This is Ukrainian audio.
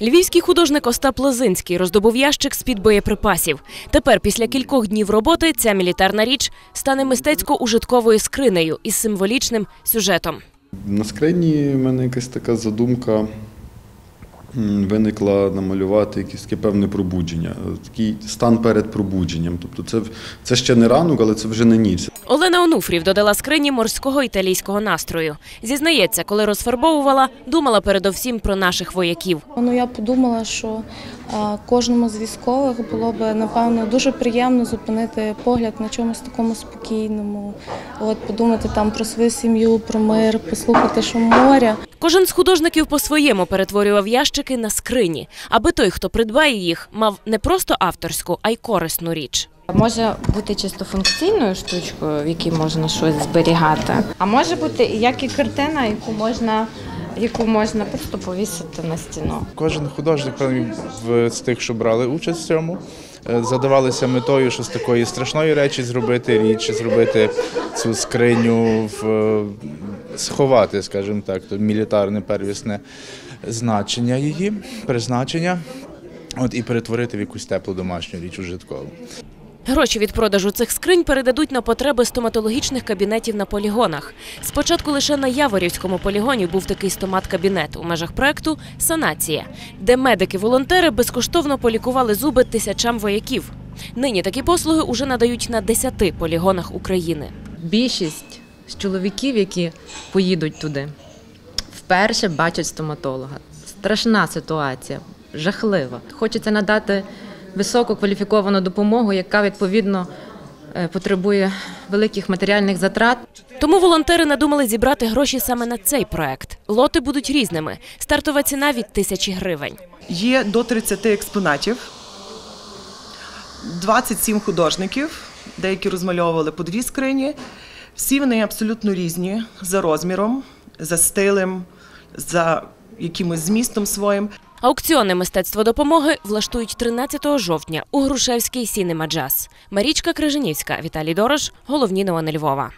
Львівський художник Остап Лозинський роздобув ящик з-під боєприпасів. Тепер, після кількох днів роботи, ця мілітарна річ стане мистецько-ужитковою скринею із символічним сюжетом. На скрині в мене якась така задумка виникла намалювати якесь таке певне пробудження, такий стан перед пробудженням. Тобто це, це ще не ранок, але це вже не ніч. Олена Онуфрів додала скрині морського італійського настрою. Зізнається, коли розфарбовувала, думала передовсім про наших вояків. Ну я подумала, що кожному з військових було б напевно дуже приємно зупинити погляд на чомусь такому спокійному. От подумати там про свою сім'ю, про мир, послухати шум моря. Кожен з художників по-своєму перетворював ящики на скрині, аби той, хто придбає їх, мав не просто авторську, а й корисну річ. Може бути чисто функційною штучкою, в якій можна щось зберігати. А може бути як і картина, яку можна, яку можна просто повісити на стіну. Кожен художник з тих, що брали участь в цьому, е, задавалися метою, що з такої страшної речі зробити річ, зробити цю скриню, в, е, сховати, скажімо так, то мілітарне первісне значення її, призначення, от і перетворити в якусь теплу домашню річ ужиткову. Гроші від продажу цих скринь передадуть на потреби стоматологічних кабінетів на полігонах. Спочатку лише на Яворівському полігоні був такий стомат-кабінет у межах проекту Санація, де медики-волонтери безкоштовно полікували зуби тисячам вояків. Нині такі послуги уже надають на 10 полігонах України. більшість з чоловіків, які поїдуть туди, вперше бачать стоматолога. Страшна ситуація, жахлива. Хочеться надати висококваліфіковану допомогу, яка відповідно е, потребує великих матеріальних затрат. Тому волонтери надумали зібрати гроші саме на цей проект. Лоти будуть різними. Стартова ціна від тисячі гривень. Є до 30 експонатів, 27 художників, деякі розмальовували по дві скрині. Всі вони абсолютно різні за розміром, за стилем, за якимось змістом своїм. Аукціони мистецтво допомоги влаштують 13 жовтня у Грушевський Сінема Джаз. Марічка Крижанівська, Віталій Дорош. Головні новини Львова.